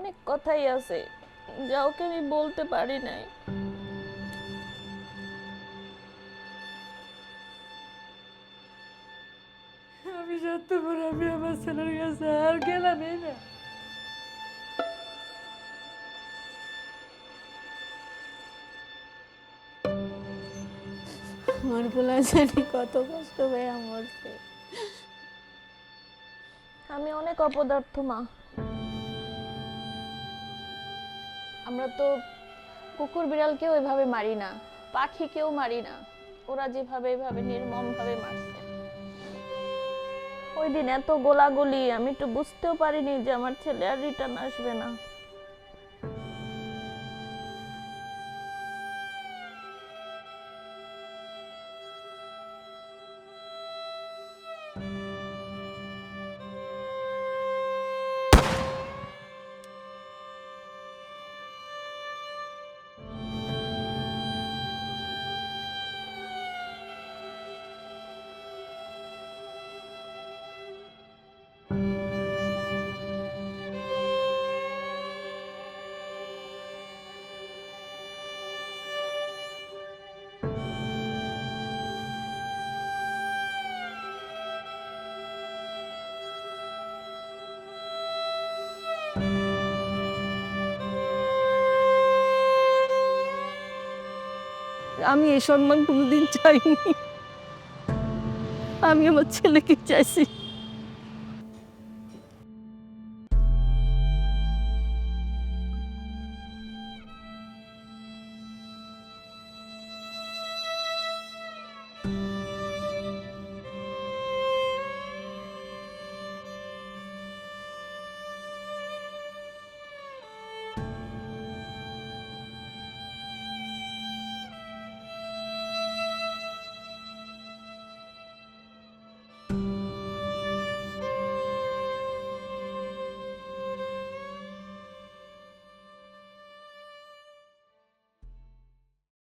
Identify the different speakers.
Speaker 1: অনেক কথাই আছে যা ওকে আমি বলতে পারি নাই।
Speaker 2: আমি সত্য করে আমি আমার ছেলের কাছে আর গেলামই না। আমার বলা জানি কত কষ্ট ভাইয়া মরছে।
Speaker 1: আমি অনেক অপদার্থ মা। আমরা তো কুকুর বিড়ালকেও এভাবে মারি না, পাখিকেও মারি না। ওরা যেভাবে এভাবে নির্মম ভাবে মারছে। ওই দিন এত গোলাগুলি, আমি একটু বুঝতেও পারিনি যে আমার ছেলে আর রিটার্ন আসবে না।
Speaker 3: আমি এই সম্মান কোনোদিন চাইনি। আমি আমার ছেলেকে চাইছি।